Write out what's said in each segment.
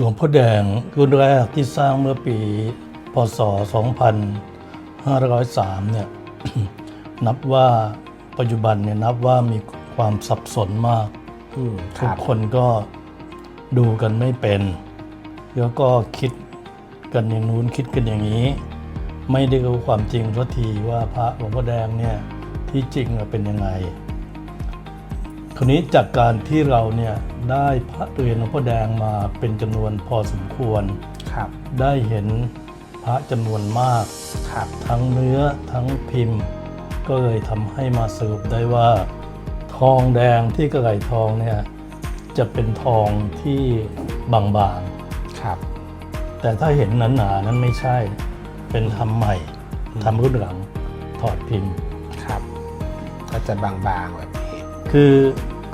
หลวงพ่อแดงรุ่นแรกที่สร้างเมื่อปี พศ 2503 เนี่ย นับว่าปัจจุบันเนี่ยนับว่ามีความสับสนมากอืมคทุกรับคนก็ดูกันไม่เป็น แล้วก็คิดกันอย่างนู้นคิดกันอย่างนี้ ไม่ได้รู้ความจริงสักทีว่าพระหลวงพ่อแดงเนี่ยที่จริงอะเป็นยังไง คราวนี้จากการที่เราเนี่ยได้พระเรียนหลวงพ่อแดงมาเป็นจำนวนพอสมควรครับ ได้เห็นพระจำนวนมากครับทั้งเนื้อทั้งพิมพ์ ก็เลยทำให้มาสรุปได้ว่า ทองแดงที่กระไหลทองเนี่ยจะเป็นทองที่บางครับๆแต่ถ้าเห็นหนาๆนั้นไม่ใช่ เป็นทำใหม่ทำรุ่นหลังถอดพิมพ์ครับ ก็จะบางๆแบบนี้ คือ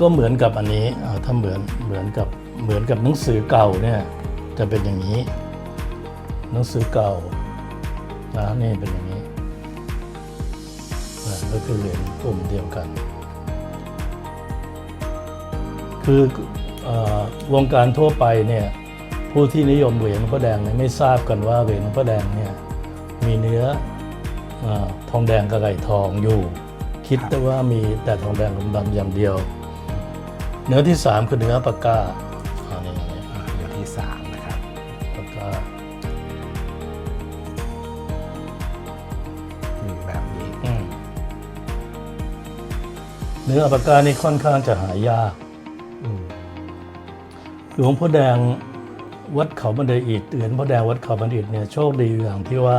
ก็เหมือนกับอันนี้ถ้าเหมือนเหมือนกับเหมือนกับหนังสือเก่าเนี่ยจะเป็นอย่างนี้ หนังสือเก่านะนี่เป็นอย่างนี้ก็คือเหรียญกลุ่มเดียวกัน คืออวงการทั่วไปเนี่ยผู้ที่นิยมเหรียญหลวงพ่อแดงเนี่ยไม่ทราบกันว่าเหรียญหลวงพ่อแดงเนี่ยมีเนื้ออทองแดงกระไหลทองอยู่ คิดแต่ว่ามีแต่ทองแดงดำๆอย่างเดียว เนื้อที่สามคือเนื้อปากกาอันนี้อันนี้อ่าเดี๋ยวที่สามนะครับปากกามีแบบนี้อืมเนื้อปากกานี่ค่อนข้างจะหายากอืมหลวงพ่อแดงวัดเขาบันไดอิฐเหรียญพ่อแดงวัดเขาบันไดอิฐเนี่ยโชคดีอย่างที่ว่า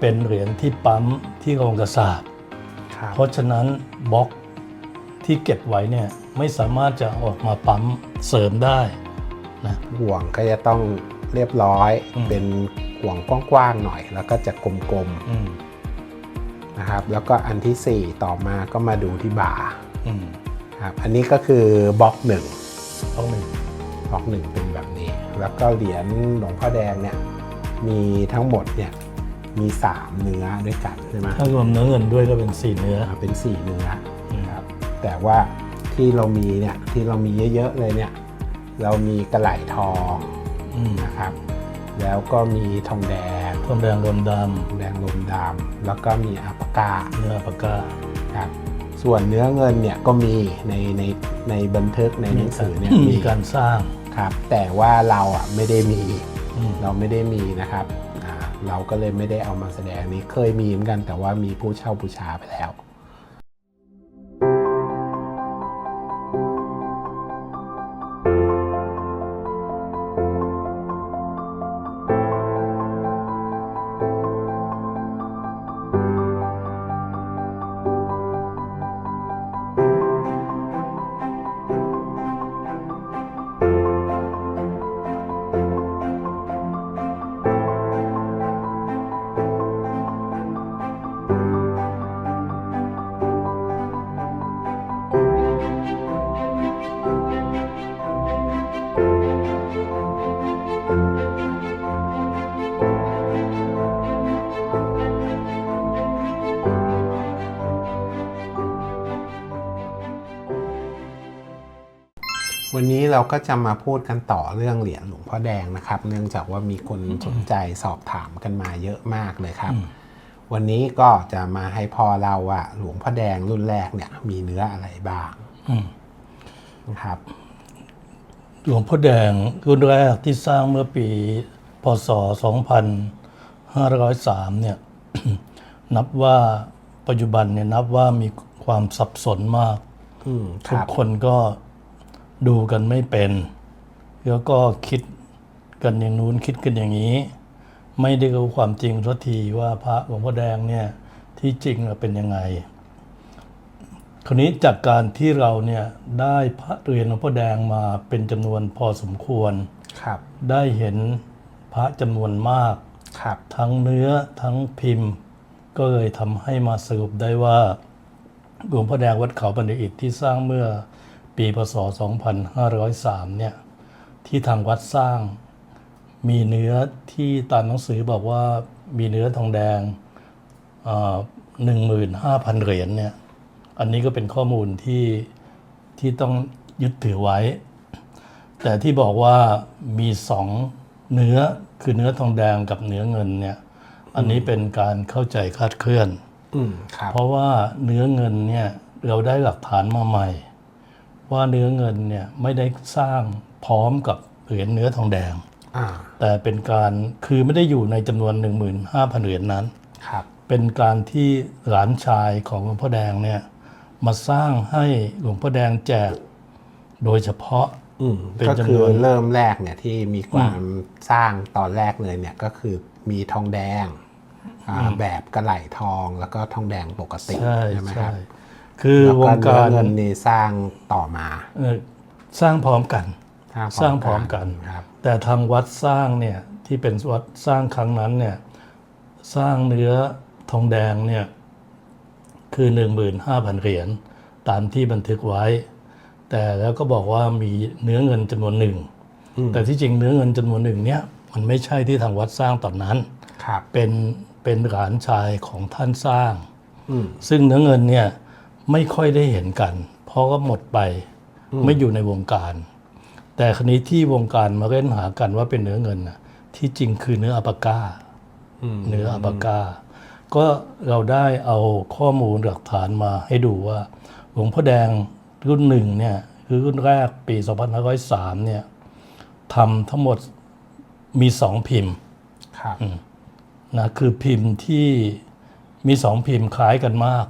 เป็นเหรียญที่ปั๊มที่โรงกระสาบครับ เพราะฉะนั้นบล็อกที่เก็บไว้เนี่ยไม่สามารถจะออกมาปั๊มเสริมได้นะห่วงก็จะต้องเรียบร้อยอืมเป็นห่วงกว้างๆหน่อย แล้วก็จะกลมอืมๆนะครับ แล้วก็อันที่ 4 ต่อมาก็มาดูที่บ่าอืมครับอันนี้ก็คือบล็อกหนึ่งต้องหนึ่งบล็อกหนึ่งเป็นแบบนี้ แล้วก็เหรียญหลวงพ่อแดงเนี่ยมีทั้งหมดเนี่ย มี 3 เนื้อด้วยกันใช่ไหมถ้ารวมเนื้อเงินด้วยก็เป็นสี่เนื้ออ่าเป็น 4 เนื้ออืมครับแต่ว่าที่เรามีเนี่ยที่เรามีเยอะๆเลยเนี่ยเรามีกระไหลทองอืมนะครับ แล้วก็มีทองแดงทองแดงรวมดทองแดงลมดำแล้วก็มีอัปปากาำเนื้อปากกาครับส่วนเนื้อเงินเนี่ยก็มีในในในบันทึกในหนังสือเนี่ยมีการสร้างครับ แต่ว่าเราอะไม่ได้มีอืมเราไม่ได้มีนะครับอ่า เราก็เลยไม่ได้เอามาแสดงนี้เคยมีเหมือนกันแต่ว่ามีผู้เช่าบูชาไปแล้ว เราก็จะมาพูดกันต่อเรื่องเหรียญหลวงพ่อแดงนะครับ เนื่องจากว่ามีคนสนใจสอบถามกันมาเยอะมากเลยครับอืมวันนี้ก็จะมาให้พ่อเล่าว่าหลวงพ่อแดงรุ่นแรกเนี่ยมีเนื้ออะไรบ้างอืมนะครับ หลวงพ่อแดงรุ่นแรกที่สร้างเมื่อปีพศ 2503 เนี่ย นับว่าปัจจุบันเนี่ยนับว่ามีความสับสนมากอืมคทุกรับคนก็ ดูกันไม่เป็น แล้วก็คิดกันอย่างนู้นคิดกันอย่างนี้ ไม่ได้รู้ความจริงสักทีว่าพระหลวงพ่อแดงเนี่ยที่จริงอะเป็นยังไงคราวนี้จากการที่เราเนี่ยได้พระเรียนหลวงพ่อแดงมาเป็นจำนวนพอสมควรครับ ได้เห็นพระจำนวนมากครับทั้งเนื้อทั้งพิมพ์ ก็เลยทำให้มาสรุปได้ว่าหลวงพ่อแดงวัดเขาบันไดอิฐที่สร้างเมื่อ ปีพศ 2503 เนี่ย ที่ทางวัดสร้าง มีเนื้อที่ตามหนังสือบอกว่ามีเนื้อทองแดงหนึ่งหมื่นห้าพันเหรียญเนี่ย อันนี้ก็เป็นข้อมูลที่ที่ต้องยึดถือไว้ แต่ที่บอกว่ามีสองเนื้อคือเนื้อทองแดงกับเนื้อเงินเนี่ย อันนี้เป็นการเข้าใจคลาดเคลื่อนอืมครับเพราะว่าเนื้อเงินเนี่ยเราได้หลักฐานมาใหม่ ว่าเนื้อเงินเนี่ยไม่ได้สร้างพร้อมกับเหรียญเนื้อทองแดงอ่าแต่เป็นการคือไม่ได้อยู่ในจำนวน 15,000 เหรียญนั้นครับเป็นการที่หลานชายของหลวงพ่อแดงเนี่ยมาสร้างให้หลวงพ่อแดงแจกโดยเฉพาะอืมเป็นก็จำนวนคือเริ่มแรกเนี่ยที่มีความสร้างตอนแรกเลยเนี่ยก็คือมีทองแดงอ่าแบบกระไหลทองแล้วก็ทองแดงปกติใช่ไหมคใช่รับ คือแล้ววก็งเนื้กาอรเงินนี่สร้างต่อมาเอ่อสร้างพร้อมกัน สร้างพร้อมกันครับแต่ทางวัดสร้างเนี่ยที่เป็นวัดสร้างครั้งนั้นเนี่ยสร้างเนื้อทองแดงเนี่ยคือ 15,000 เหรียญตามที่บันทึกไว้ แต่แล้วก็บอกว่ามีเนื้อเงินจำนวนหนึ่งอืมแต่ที่จริงเนื้อเงินจำนวนหนึ่งเนี่ยมันไม่ใช่ที่ทางวัดสร้างตอนนั้นครับเป็นเป็นหลานชายของท่านสร้างอืมซึ่งเนื้อเงินเนี่ย ไม่ค่อยได้เห็นกัน เพราะก็หมดไปไม่อยู่ในวงการ แต่คราวนี้ที่วงการมาเล่นหากันว่าเป็นเนื้อเงินนะที่จริงคือเนื้ออัปาก้าอืมเนื้ออัปาก้า ก็เราได้เอาข้อมูลหลักฐานมาให้ดูว่าหลวงพ่อแดงรุ่นหนึ่งเนี่ยคือรุ่นแรกปี 2503 เนี่ยทำทั้งหมดมีสองพิมพ์ครับนะคือพิมพ์ที่มีสองพิมพ์คล้ายกันมาก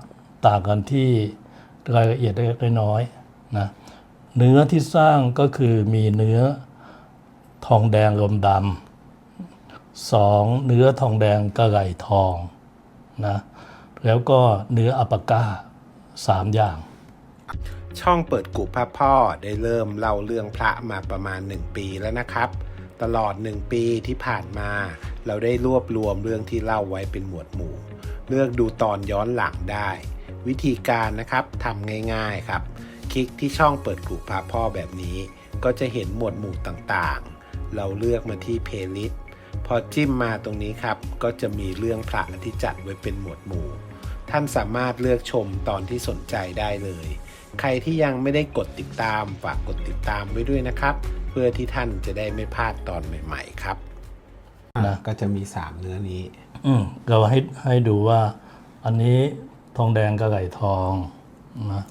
ต่างกันที่รายละเอียดเล็กน้อยนะเนื้อที่สร้างก็คือมีเนื้อทองแดงลมดำสองเนื้อทองแดงกระไหลทองนะแล้วก็เนื้ออัปปาก้าสามอย่าง ช่องเปิดกุพระพ่อได้เริ่มเล่าเรื่องพระมาประมาณ 1 ปีแล้วนะครับ ตลอด 1 ปีที่ผ่านมา เราได้รวบรวมเรื่องที่เล่าไว้เป็นหมวดหมู่ เลือกดูตอนย้อนหลังได้ วิธีการนะครับทำง่ายๆครับ คลิกที่ช่องเปิดกุพระพ่อแบบนี้ ก็จะเห็นหมวดหมู่ต่างๆ เราเลือกมาที่เพลย์ลิสต์พอจิ้มมาตรงนี้ครับ ก็จะมีเรื่องพระที่จัดไว้เป็นหมวดหมู่ ท่านสามารถเลือกชมตอนที่สนใจได้เลย ใครที่ยังไม่ได้กดติดตามฝากกดติดตามไว้ด้วยนะครับ เพื่อที่ท่านจะได้ไม่พลาดตอนใหม่ๆครับนะก็จะมี 3 เนื้อนี้ อืมเราให้ให้ดูว่าอันนี้ ทองแดงกระไหลทองนะ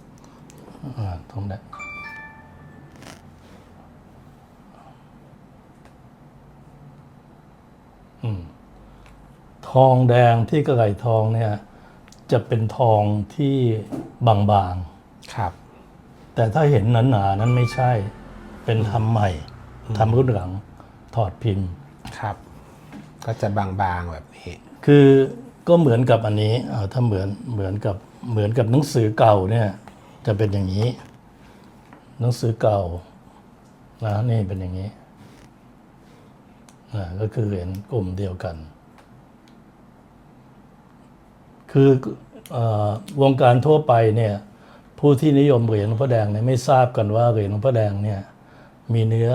อ่าทองแดงอืมทองแดงที่กระไหลทองเนี่ย จะเป็นทองที่บางครับๆแต่ถ้าเห็นหนาๆนั้นไม่ใช่ เป็นทำใหม่ทำรุ่นหลังถอดพิมพ์ ครับ ก็จะบางๆแบบนี้ คือ ก็เหมือนกับอันนี้อ่าถ้าเหมือนเหมือนกับเหมือนกับหนังสือเก่าเนี่ยจะเป็นอย่างนี้ หนังสือเก่านะนี่เป็นอย่างนี้อ่าก็คือเหรียญกลุ่มเดียวกัน คืออวงการทั่วไปเนี่ยผู้ที่นิยมเหรียญหลวงพ่อแดงเนี่ยไม่ทราบกันว่าเหรียญหลวงพ่อแดงเนี่ยมีเนื้อ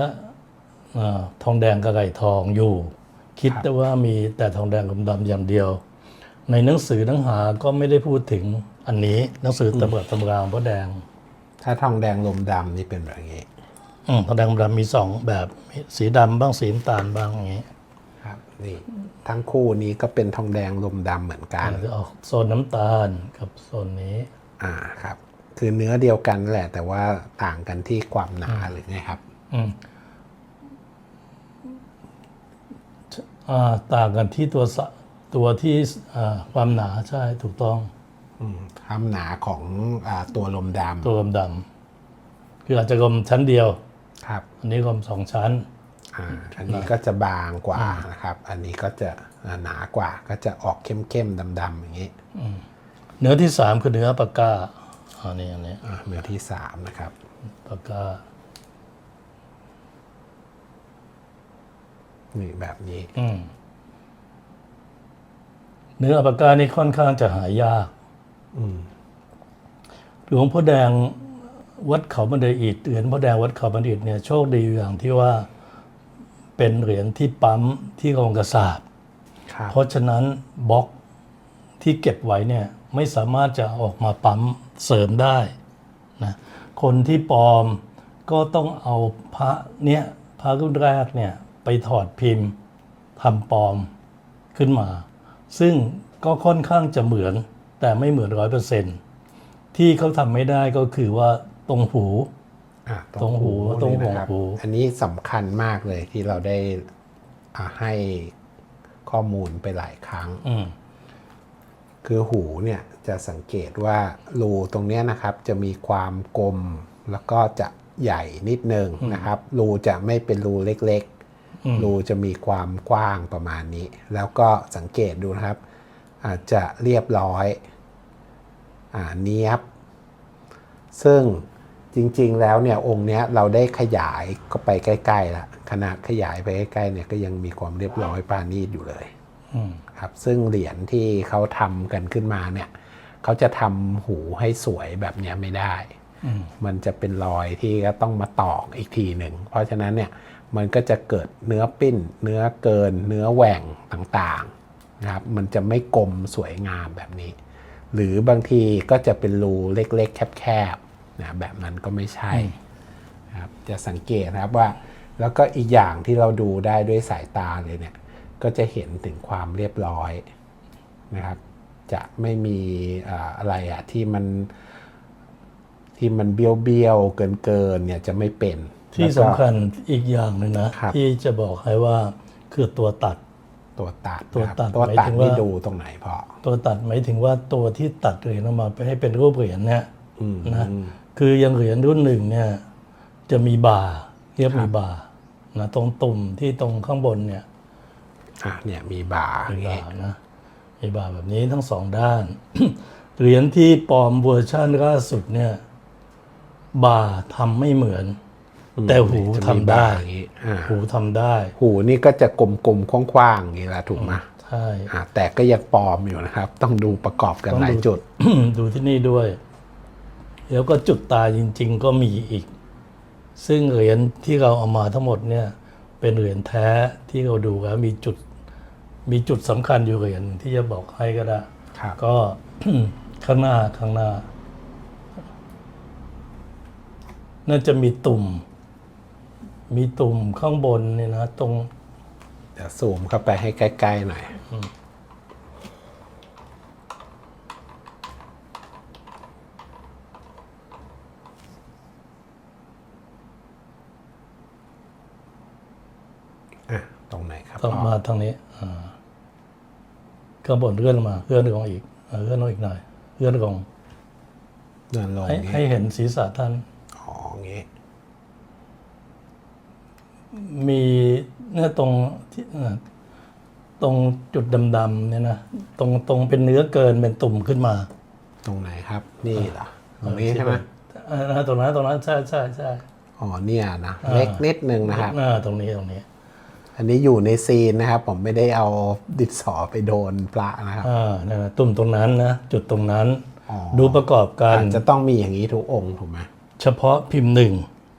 อทองแดงกระไก่ทองอยู่ คิดแต่ว่ามีแต่ทองแดงกับดำอย่างเดียว ในหนังสือหนังหาก็ไม่ได้พูดถึงอันนี้หนังสือตำรับตำราหลวงพ่อแดง ถ้าทองแดงลมดำนี่เป็นแบบนี้อืมทองแดงกับดำมีสองแบบมีสีดำบ้างสีน้ำตาลบ้างอย่างนี้ครับนี่ทั้งคู่นี้ก็เป็นทองแดงลมดำเหมือนกันจะออกโซนน้ำตาลกับโซนนี้ อ่าครับ คือเนื้อเดียวกันแหละ แต่ว่าต่างกันที่ความหนาหรือไงครับ อืมอ่าต่างกันที่ตัวสะ ตัวที่อ่าความหนาใช่ถูกต้องอืมความหนาของอาตัวลมดตัวลมดำคืออาจจะลมชั้นเดียวำครับ อันนี้ลมสองชั้นอ่าอันนี้ก็จะบางกว่านะครับ อันนี้ก็จะหนากว่าก็จะออกเข้มๆดำๆอย่างนี้เนื้อที่สามคือเนื้อปากกาอันนี้อันนี้อ่าเนื้อที่สามนะครับปากกานี่แบบนี้ อืม เนื้อปากกานี่ค่อนข้างจะหายากอืมหลวงพ่อแดงวัดเขาบันไดอิฐเหรียญพ่อแดงวัดเขาบันไดอิฐเนี่ยโชคดีอยู่อย่างที่ว่าเป็นเหรียญที่ปั๊มที่กองกระสาบครับเพราะฉะนั้นบล็อกที่เก็บไว้เนี่ยไม่สามารถจะออกมาปั๊มเสริมได้นะคนที่ปลอมก็ต้องเอาพระเนี่ยพระรุ่นแรกเนี่ยไปถอดพิมพ์ทำปลอมขึ้นมา ซึ่งก็ค่อนข้างจะเหมือนแต่ไม่เหมือนร้อยเปอร์เซ็นที่เขาทำไม่ได้ก็คือว่าตรงหูอะตรงหูนี่ตรงนะครับหูอันนี้สำคัญมากเลยที่เราได้อะให้ข้อมูลไปหลายครั้งอืมคือหูเนี่ยจะสังเกตว่ารูตรงเนี้ยนะครับจะมีความกลมแล้วก็จะใหญ่นิดนึงนะครับ รูจะไม่เป็นรูเล็กอืมๆ รูจะมีความกว้างประมาณนี้ แล้วก็สังเกตดูนะครับ อาจจะเรียบร้อยอ่าเนียบ ซึ่งจริงๆแล้วเนี่ยองค์เนี้ยเราได้ขยายก็ไปใกล้ๆละขนาดขยายไปใกล้ๆเนี่ยก็ยังมีความเรียบร้อยปราณีตอยู่เลยอืมครับ ซึ่งเหรียญที่เขาทำกันขึ้นมาเนี่ยเขาจะทำหูให้สวยแบบเนี้ยไม่ได้อืมมันจะเป็นรอยที่ก็ต้องมาตอกอีกทีหนึ่ง เพราะฉะนั้นเนี่ย มันก็จะเกิดเนื้อปิ้น เนื้อเกิน เนื้อแหว่งต่างๆนะครับมันจะไม่กลมสวยงามแบบนี้ หรือบางทีก็จะเป็นรูเล็กๆ แคบๆนะแบบนั้นก็ไม่ใช่นะครับจะสังเกตนะครับว่า แล้วก็อีกอย่างที่เราดูได้ด้วยสายตาเลยเนี่ยก็จะเห็นถึงความเรียบร้อยนะครับ จะไม่มีอ่าอะไรอะที่มันที่มันเบี้ยวเบี้ยวๆเกินเกินๆเนี่ยจะไม่เป็น ที่แล้วก็สำคัญอีกอย่างหนึ่งนะ ครับ ที่จะบอกให้ว่าคือตัวตัด ตัวตัดตัวนะครับตัดตัวหมายตัดถึงนี่ว่าดูตรงไหนพอตัวตัดหมายถึงว่าตัวที่ตัดเหรียญออกมาไปให้เป็นรูปเหรียญเนี่ยอืม นะคืออยังเหรียญรุ่นหนึ่งเนี่ยจะมีบ่าเรียบมีบ่านะตรงตุ่มที่ตรงข้างบนเนี่ย อะเนี่ยมีบ่าอมีย่างบ่างี้นะมีบ่าแบบนี้ทั้งสองด้าน เหรียญที่ปลอมเวอร์ชันล่าสุดเนี่ยบ่าทำไม่เหมือน แต่หูจะทำมีบ่าได้อย่างงี้อ่าหูทำได้ หูนี่ก็จะกลมๆกว้างๆอย่างนี้แหละถูกไหมใช่ อะแต่ก็ยังปลอมอยู่นะครับ ต้องดูประกอบกันต้องหลายดูจุด ดูที่นี่ด้วย แล้วก็จุดตายจริง ๆ ก็มีอีก ซึ่งเหรียญที่เราเอามาทั้งหมดเนี่ย เป็นเหรียญแท้ที่เราดูแล้วมีจุด มีจุดสำคัญอยู่เหรียญหนึ่งที่จะบอกให้ก็ได้ครับ ก็ ข้างหน้าข้างหน้า น่าจะมีตุ่ม มีตุ่มข้างบนเนี่ยนะตรงเดี๋ยวซูมเข้าไปให้ใกล้ๆหน่อย อะ ตรงไหนครับต้องพ่อมาทางนี้อ่าข้างบนเลื่อนลงมาเลื่อนลงอีกอ่าเลื่อนลงอีกหน่อยเลื่อนลงเดินลงให้นี้ให้เห็นศีรษะท่าน อ๋องี้ มีเนี่ยตรงที่เอ่อตรงจุดดำๆเนี่ยนะตรงตรงเป็นเนื้อเกินเป็นตุ่มขึ้นมา ตรงไหนครับ นี่เหรอตรงนี้ใช่ไหมเออนะตรงนั้นตรงนั้นใช่ใช่ใช่อ๋อเนี่ยนะเล็กนิดนึงนะครับอ่าตรงนี้ตรงนี้ อันนี้อยู่ในซีนนะครับ ผมไม่ได้เอาดินสอไปโดนพระนะครับอ่านั่นนะตุ่มตรงนั้นนะจุดตรงนั้นอ๋อดูประกอบกันอาจจะต้องมีอย่างนี้ทุกองค์ถูกไหมเฉพาะพิมพ์หนึ่ง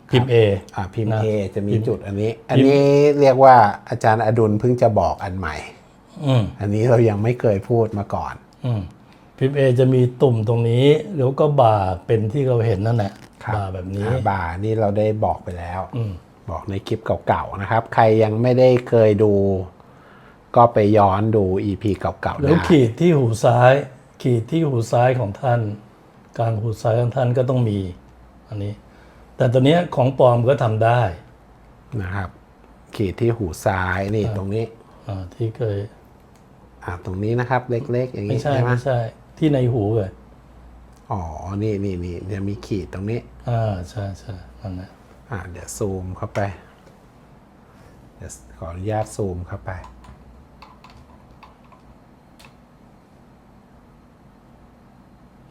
พิมพ์เออ่าพิมพ์นะเอจะมีจุดอันนี้ อันนี้เรียกว่าอาจารย์อดุลเพิ่งจะบอกอันใหม่อืมอันนี้เรายังไม่เคยพูดมาก่อนอืมพิมพ์เอจะมีตุ่มตรงนี้ แล้วก็บ่าเป็นที่เราเห็นนั่นแหละครับบ่าแบบนี้อ่าบ่านี่เราได้บอกไปแล้วอืมบอกในคลิปเก่าๆนะครับ ใครยังไม่ได้เคยดู ก็ไปย้อนดู EP เก่าๆแล้วได้ขีดที่หูซ้าย ขีดที่หูซ้ายของท่าน กลางหูซ้ายของท่านก็ต้องมี อันนี้ แต่ตัวเนี้ยของปลอมก็ทำได้นะครับ ขีดที่หูซ้ายนี่ตรงนี้อ่าที่เคย อ่าตรงนี้นะครับ เล็ก ๆ อย่างไม่นี้ใช่ใช่ไหมไม่ใช่ ที่ในหูเลยอ๋อนี่นี่นี่จะมีขีดตรงนี้ อ่าใช่ใช่นั่นแหละอ่าเดี๋ยวซูมเข้าไป เดี๋ยวขออนุญาตซูมเข้าไป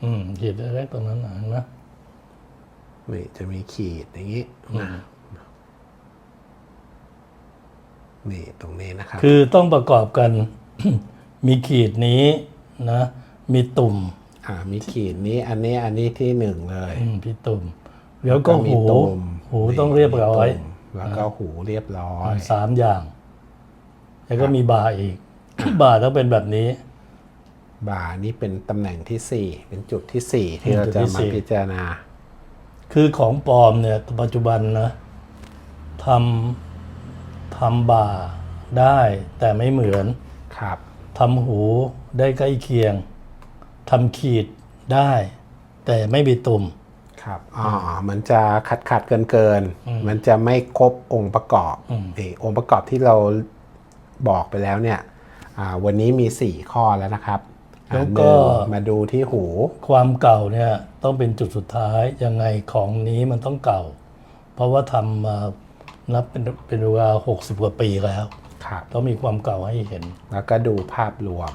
อืมขีดเล็กๆตรงนั้นนะเห็นไหม นี่จะมีขีดอย่างนี้นะนี่ตรงนี้นะครับ คือต้องประกอบกัน มีขีดนี้นะ มีตุ่ม อ่า มีขีดนี้ อันนี้อันนี้ที่หนึ่งเลยอืมพี่ตุ่มแล้วก็มีหูตุ่มหูนี่ต้องเรียบร้อยมีตุ่มแล้วก็หูเรียบร้อยสามอย่าง แล้วก็มีบาร์อีกบาร์ต้องเป็นแบบนี้ บ่านี่เป็นตำแหน่งที่สี่เป็นจุดที่สี่ที่เราจุดจะที่มาสี่พิจารณา คือของปลอมเนี่ยปัจจุบันนะทำทำบ่าได้แต่ไม่เหมือนครับทำหูได้ใกล้เคียงทำขีดได้ แต่ไม่มีตุ่มครับอ๋อมันจะขัดขัดเกินเกินๆมันจะไม่ครบองค์ประกอบอืมนี่องค์ประกอบที่เราบอกไปแล้วเนี่ยอ่าวันนี้มี 4 ข้อแล้วนะครับอ่า แล้วหก็นึ่งมาดูที่หู ความเก่าเนี่ยต้องเป็นจุดสุดท้ายยังไงของนี้มันต้องเก่า เพราะว่าทำมานับเป็นเป็นเวลาหกสิบกว่าปีแล้วครับต้องมีความเก่าให้เห็น แล้วก็ดูภาพรวม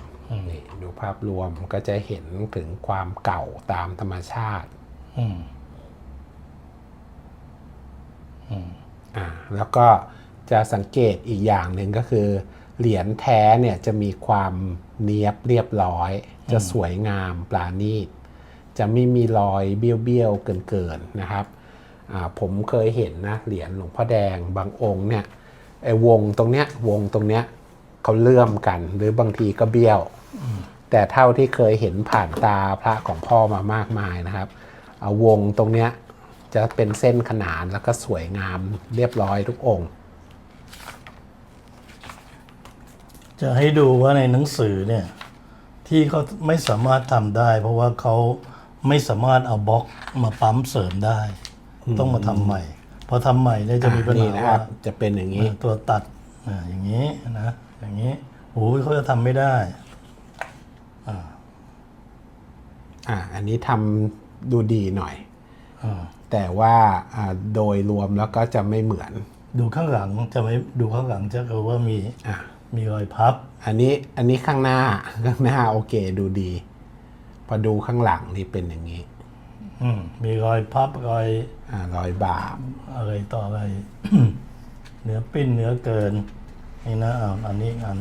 นี่ดูภาพรวมก็จะเห็นถึงความเก่าตามธรรมชาติอืมอ่าแล้วก็จะสังเกตอีกอย่างหนึ่งก็คือ เหรียญแท้เนี่ยจะมีความเนียบเรียบร้อย จะสวยงามปราณีต จะไม่มีรอยเบี้ยวๆเกินๆนะครับอ่าผมเคยเห็นนะเหรียญหลวงพ่อแดงบางองค์เนี่ยไอ้วงตรงเนี้ยวงตรงเนี้ยเขาเลื่อมกันหรือบางทีก็เบี้ยว แต่เท่าที่เคยเห็นผ่านตาพระของพ่อมามากมายนะครับเอาวงตรงเนี้ยจะเป็นเส้นขนานแล้วก็สวยงามเรียบร้อยทุกองค์ จะให้ดูว่าในหนังสือเนี่ยที่เขาไม่สามารถทำได้ เพราะว่าเขาไม่สามารถเอาบล็อกมาปั๊มเสริมได้ ต้องมาทำใหม่พอทำใหม่เนี่ยจะมีปัญนี่หานะคว่ารับจะเป็นอย่างนี้เออตัวตัดอ่าอย่างนี้นะอย่างนี้โอ้ยเขาจะทำไม่ได้อ่าอันนี้ทำดูดีหน่อยอ่าแต่ว่าอ่าโดยรวมแล้วก็จะไม่เหมือน ดูข้างหลังจะไม่ดูข้างหลังจะเออว่ามีอะ มีรอยพับ อันนี้อันนี้ข้างหน้าข้างหน้าโอเคดูดี พอดูข้างหลังนี่เป็นอย่างนี้ อืมมีรอยพับรอยอ่ารอยบาปอะไรต่ออะไร เนื้อปิ้นเนื้อเกิน นี่นะอ่าอันนี้อีกอัน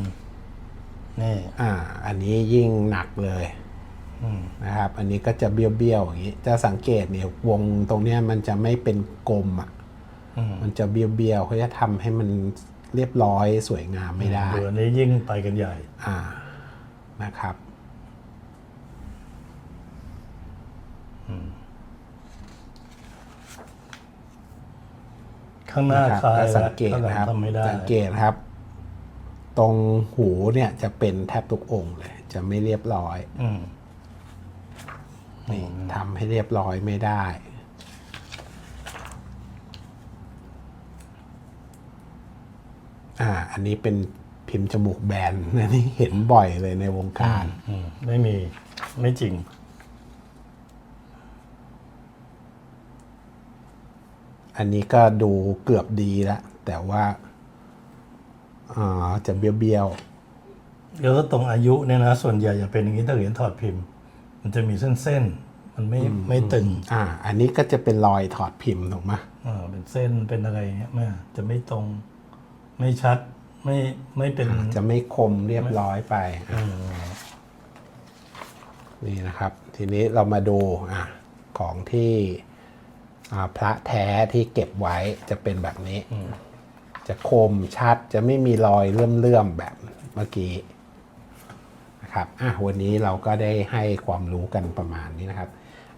นี่อ่า อันนี้ยิ่งหนักเลยอืมนะครับ อันนี้ก็จะเบี้ยวๆอย่างนี้ จะสังเกตเนี่ยวงตรงเนี้ยมันจะไม่เป็นกลมอะ อืมมันจะเบี้ยวๆเขาจะทำให้มัน เรียบร้อยสวยงามไม่ได้ดูอันนี้ยิ่งไปกันใหญ่อ่านะครับข้างหน้านะครับคลายก็แล้วสังเกตข้างหลังนะครับทำไม่ได้สังเกตนะครับ ตรงหูเนี่ยจะเป็นแทบทุกองค์เลย จะไม่เรียบร้อยอืมนี่ทำให้เรียบร้อยไม่ได้ อ่าอันนี้เป็นพิมพ์จมูกแบนอันนี้เห็นบ่อยเลยในวงการ อืมไม่มีไม่จริง อันนี้ก็ดูเกือบดีแล้วแต่ว่าอ่าจะเบี้ยวแล้วก็ตรงอายุเนี่ยนะส่วนใหญ่จะเป็นอย่างนี้ถ้าเหรียญถอดพิมพ์ มันจะมีเส้นๆ มันไม่ไม่ตึงๆอ่า อันนี้ก็จะเป็นรอยถอดพิมพ์ถูกไหม อ่าเป็นเส้นเป็นอะไรเงี้ยไม่จะไม่ตรง ไม่ชัดไม่ไม่เป็นอ่าจะไม่คมเรียบร้อยไปอะอืมนี่นะครับ ทีนี้เรามาดูอะของที่อ่าพระแท้ที่เก็บไว้จะเป็นแบบนี้ จะคมชัดจะไม่มีรอยเลื่อมๆแบบเมื่อกี้นะครับอะวันนี้เราก็ได้ให้ความรู้กันประมาณนี้นะครับ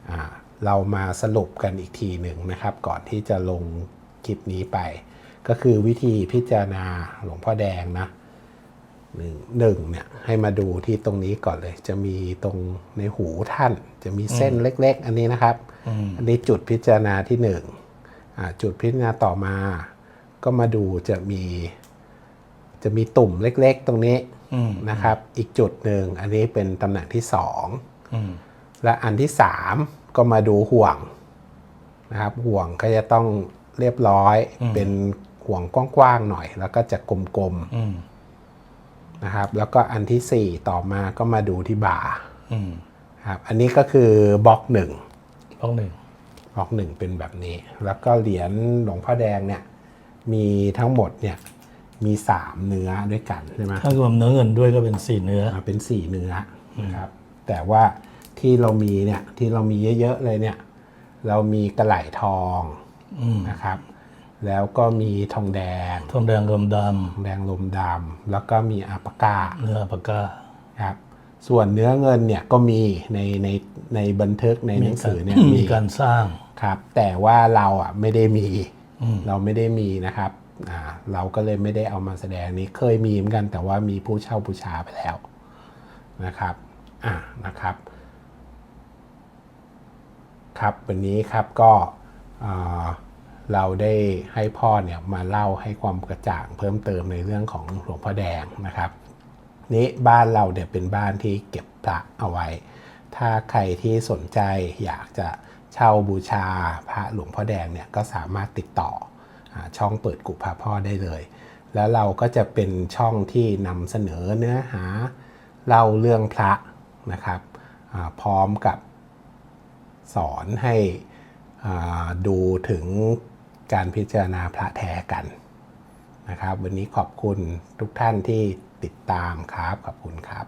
อ่าเรามาสรุปกันอีกทีหนึ่งนะครับ ก่อนที่จะลงคลิปนี้ไป ก็คือวิธีพิจารณาหลวงพ่อแดงนะหนึ่งหนึ่งเนี่ยให้มาดูที่ตรงนี้ก่อนเลย จะมีตรงในหูท่าน จะมีเส้นเล็ก ๆ อันนี้นะครับ อันนี้จุดพิจารณาที่หนึ่งอ่าจุดพิจารณาต่อมา ก็มาดูจะมี จะมีตุ่มเล็ก ๆ ตรงนี้อืมนะครับ อีกจุดหนึ่งอันนี้เป็นตำแหน่งที่สองอืมและอันที่สามก็มาดูห่วงนะครับ ห่วงก็จะต้องเรียบร้อยเป็น ห่วงกว้างๆหน่อย แล้วก็จะกลมๆอืมนะครับ แล้วก็อันที่4ต่อมาก็มาดูที่บ่าอืมครับ อันนี้ก็คือบล็อกหนึ่งห้องหนึ่งบล็อกหนึ่งเป็นแบบนี้ แล้วก็เหรียญหลวงพ่อแดงเนี่ย มีทั้งหมดเนี่ยมี3เนื้อด้วยกันใช่ไหมถ้ารวมเนื้อเงินด้วยก็เป็นสี่เนื้ออ่าเป็น4เนื้อนะครับ แต่ว่าที่เรามีเนี่ยที่เรามีเยอะๆเลยเนี่ย เรามีกระไหล่ทองอืมนะครับ แล้วก็มีทองแดง ทองแดงกลมดทองแดงลมดำแล้วก็มีอาปากาำเนื้ออัปปากาครับส่วนเนื้อเงินเนี่ยก็มีในในในบันทึกในหนังสือเนี่ยมีการสร้างครับ แต่ว่าเราอะไม่ได้มีเราไม่ได้มีนะครับอ่าเราก็เลยไม่ได้เอามาแสดงนี้เคยมีเหมือนกัน แต่ว่ามีผู้เช่าบูชาไปแล้วนะครับอ่านะครับ ครับวันนี้ครับก็อ่า เราได้ให้พ่อเนี่ยมาเล่าให้ความกระจ่างเพิ่มเติมในเรื่องของหลวงพ่อแดงนะครับ นี้บ้านเราเนี่ยเป็นบ้านที่เก็บพระเอาไว้ ถ้าใครที่สนใจอยากจะเช่าบูชาพระหลวงพ่อแดงเนี่ยก็สามารถติดต่ออช่องเปิดกุพระพ่อได้เลย แล้วเราก็จะเป็นช่องที่นำเสนอเนื้อหาเล่าเรื่องพระนะครับพร้อมกับสอนให้ดูถึง การพิจารณาพระแท้กันนะครับ วันนี้ขอบคุณทุกท่านที่ติดตามครับ ขอบคุณครับ